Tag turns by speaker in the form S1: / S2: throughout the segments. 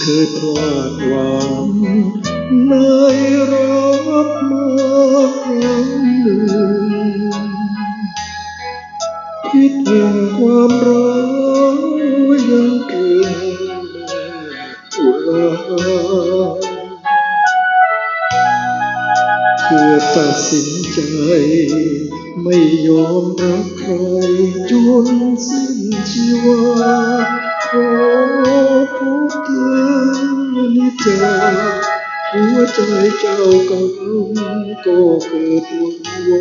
S1: เคยพลาดหวังในรักมาครั้งหนึ่งคิดถึงความรักยังเกินแม่อุราเพื่อตัดสินใจ ไม่ยอมรักใครจนสิ้นชีวา ขอพบเธอนิจาหัวใจเจ้ากำก็เกิดวันไหว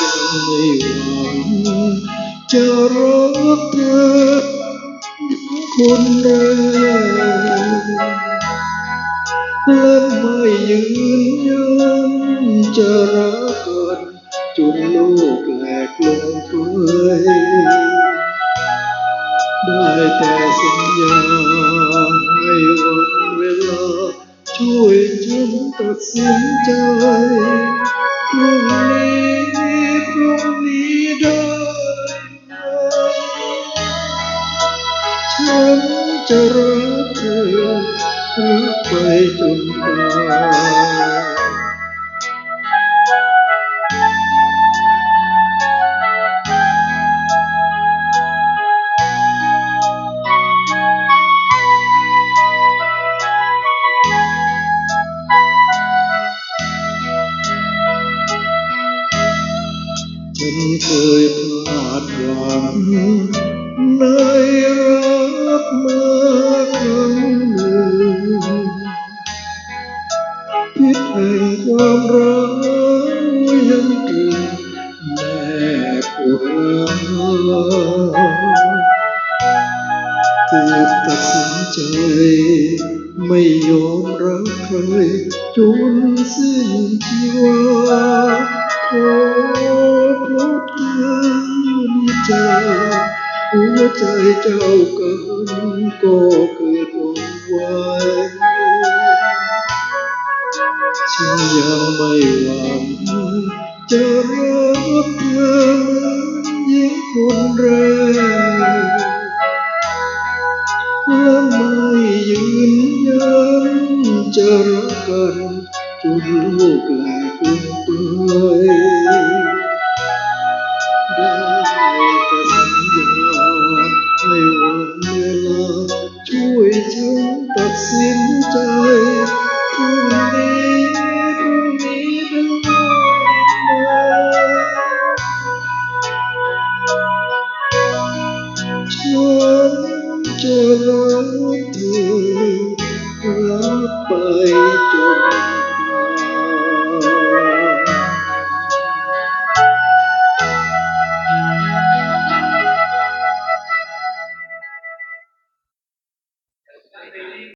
S1: ยังไม่หวังจะรักเธอคนแรกและไม่ยืนยันจะรักกันจนโลกแหล đẹp lên cuối đời ta sinh ra ngày hôm về lo chui chúng tật xin trời thương đi, thương lý đời chân chờ rớt thương rớt bay chúng ta าดหวังในรักมาครั้งหนึ่งพิษแห่งความรักยังเกินแม่ปวดร้าวเกือบตัดสินใจ ไม่ยอมรักใครจนสิ้นชีวา ngất trời trao cơn cô cứ buồn quay trong nhà mây hoàng chớ ước mơ những cuốn rơi hương mai dừng nhớ chờ cần chuột lại cuốn tươi đã จะรักเธอรักไปจน